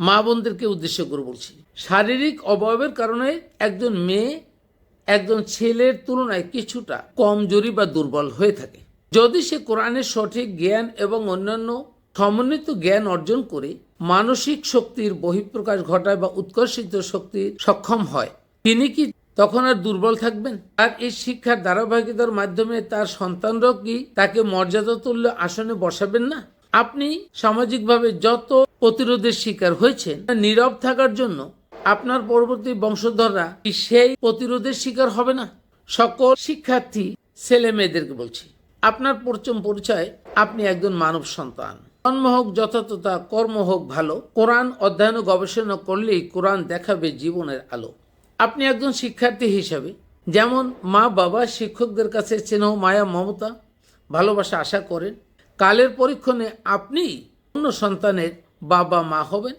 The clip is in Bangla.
মা বোনদেরকে উদ্দেশ্য করে বলছি। শারীরিক অভাবের কারণে একজন মেয়ে, একজন ছেলের তুলনায় কিছুটা কমজোরি বা দুর্বল হয়ে থাকে। যদি সে কোরআনের সঠিক জ্ঞান এবং অন্যান্য সমন্বিত জ্ঞান অর্জন করে, মানসিক শক্তির বহিঃপ্রকাশ ঘটায় বা উৎকর্ষিত শক্তি সক্ষম হয়, তিনি কি তখন আর দুর্বল থাকবেন? আর এই শিক্ষার ধারাবাহিকতার মাধ্যমে তার সন্তানরাও কি তাকে মর্যাদা তুল্য আসনে বসাবেন না? আপনি সামাজিকভাবে যত প্রতিরোধের শিকার হয়েছেন। নীরব থাকার জন্য আপনার পরবর্তী বংশধররা সেই প্রতিরোধের শিকার হবে না? সকল শিক্ষার্থী, ছেলে মেয়েদেরকে বলছি, আপনার পরিচম পরিচয়, আপনি একজন মানব সন্তান। জন্ম হোক যথাযথতা কর্ম হোক ভালো, কোরআন অধ্যয়ন গবেষণা করলেই কোরআন দেখাবে জীবনের আলো। আপনি একজন শিক্ষার্থী হিসাবে, যেমন মা, বাবা, শিক্ষকদের কাছে স্নেহ, মায়া, মমতা, ভালোবাসা, আশা করেন, কালের পরীক্ষণে আপনি অন্য সন্তানের বাবা মা হবেন